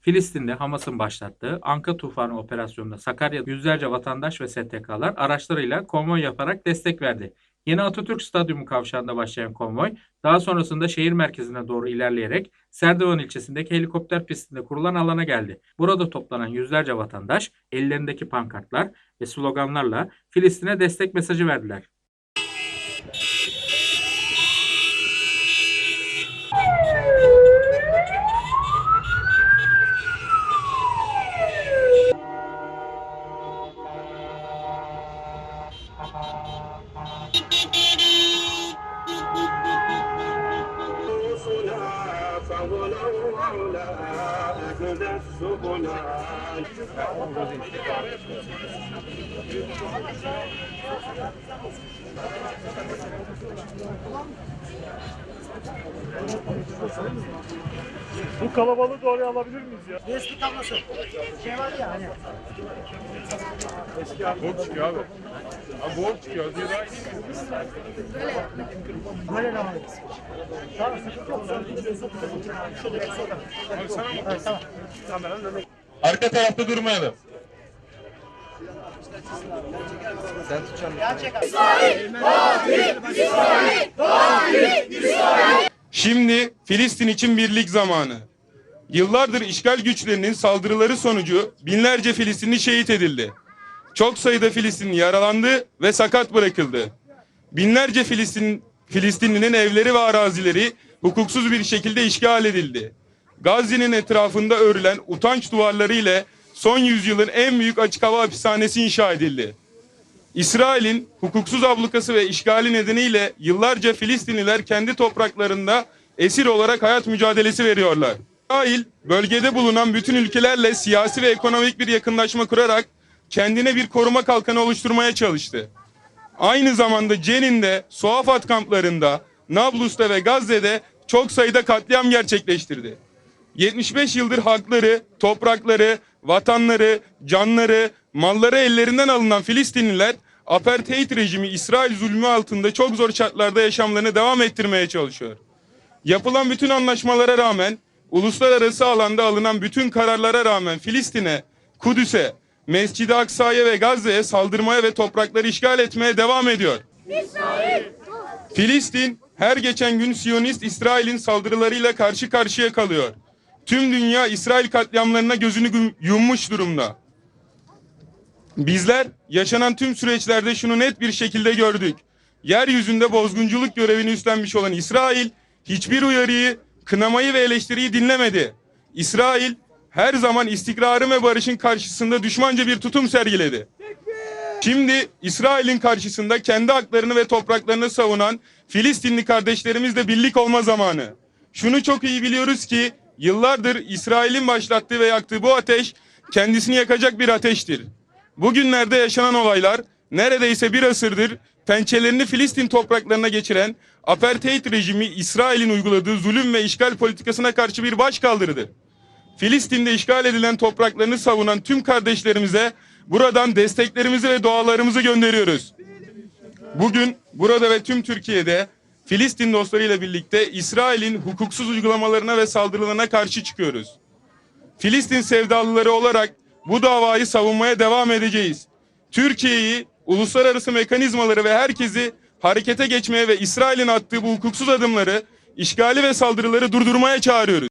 Filistin'de Hamas'ın başlattığı Anka Tufanı operasyonunda Sakarya'da yüzlerce vatandaş ve STK'lar araçlarıyla konvoy yaparak destek verdi. Yeni Atatürk Stadyumu kavşağında başlayan konvoy, daha sonrasında şehir merkezine doğru ilerleyerek Serdivan ilçesindeki helikopter pistinde kurulan alana geldi. Burada toplanan yüzlerce vatandaş ellerindeki pankartlar ve sloganlarla Filistin'e destek mesajı verdiler. ولو أولاد علا إحدى السبلا Bu kalabalığı da oraya alabilir miyiz ya? USB kablosu. Şey var ya hani. Bok çıkıyor abi. Abi bok çıkıyor. Diyor daha iyi değil mi? Böyle devam edeceğiz. Tamam sıkıntı yok. Şurada bir sorun. Abi sana mı? Evet tamam. Arka tarafta durmayalım. Abi. Şimdi Filistin için birlik zamanı. Yıllardır işgal güçlerinin saldırıları sonucu binlerce Filistinli şehit edildi. Çok sayıda Filistinli yaralandı ve sakat bırakıldı. Binlerce Filistin, Filistinlinin evleri ve arazileri hukuksuz bir şekilde işgal edildi. Gazze'nin etrafında örülen utanç duvarları ile son yüzyılın en büyük açık hava hapishanesi inşa edildi. İsrail'in hukuksuz ablukası ve işgali nedeniyle yıllarca Filistinliler kendi topraklarında esir olarak hayat mücadelesi veriyorlar. İsrail bölgede bulunan bütün ülkelerle siyasi ve ekonomik bir yakınlaşma kurarak kendine bir koruma kalkanı oluşturmaya çalıştı. Aynı zamanda Cenin'de, Suafat kamplarında, Nablus'ta ve Gazze'de çok sayıda katliam gerçekleştirdi. 75 yıldır hakları, toprakları, vatanları, canları, malları ellerinden alınan Filistinliler apartheid rejimi İsrail zulmü altında çok zor şartlarda yaşamlarını devam ettirmeye çalışıyor. Yapılan bütün anlaşmalara rağmen, uluslararası alanda alınan bütün kararlara rağmen Filistin'e, Kudüs'e, Mescid-i Aksa'ya ve Gazze'ye saldırmaya ve toprakları işgal etmeye devam ediyor. Filistin her geçen gün Siyonist İsrail'in saldırılarıyla karşı karşıya kalıyor. Tüm dünya İsrail katliamlarına gözünü yummuş durumda. Bizler yaşanan tüm süreçlerde şunu net bir şekilde gördük. Yeryüzünde bozgunculuk görevini üstlenmiş olan İsrail hiçbir uyarıyı, kınamayı ve eleştiriyi dinlemedi. İsrail her zaman istikrarın ve barışın karşısında düşmanca bir tutum sergiledi. Şimdi İsrail'in karşısında kendi haklarını ve topraklarını savunan Filistinli kardeşlerimizle birlik olma zamanı. Şunu çok iyi biliyoruz ki yıllardır İsrail'in başlattığı ve yaktığı bu ateş kendisini yakacak bir ateştir. Bugünlerde yaşanan olaylar neredeyse bir asırdır pençelerini Filistin topraklarına geçiren apartheid rejimi İsrail'in uyguladığı zulüm ve işgal politikasına karşı bir başkaldırıdır. Filistin'de işgal edilen topraklarını savunan tüm kardeşlerimize buradan desteklerimizi ve dualarımızı gönderiyoruz. Bugün burada ve tüm Türkiye'de Filistin dostlarıyla birlikte İsrail'in hukuksuz uygulamalarına ve saldırılarına karşı çıkıyoruz. Filistin sevdalıları olarak bu davayı savunmaya devam edeceğiz. Türkiye'yi, uluslararası mekanizmaları ve herkesi harekete geçmeye ve İsrail'in attığı bu hukuksuz adımları, işgali ve saldırıları durdurmaya çağırıyoruz.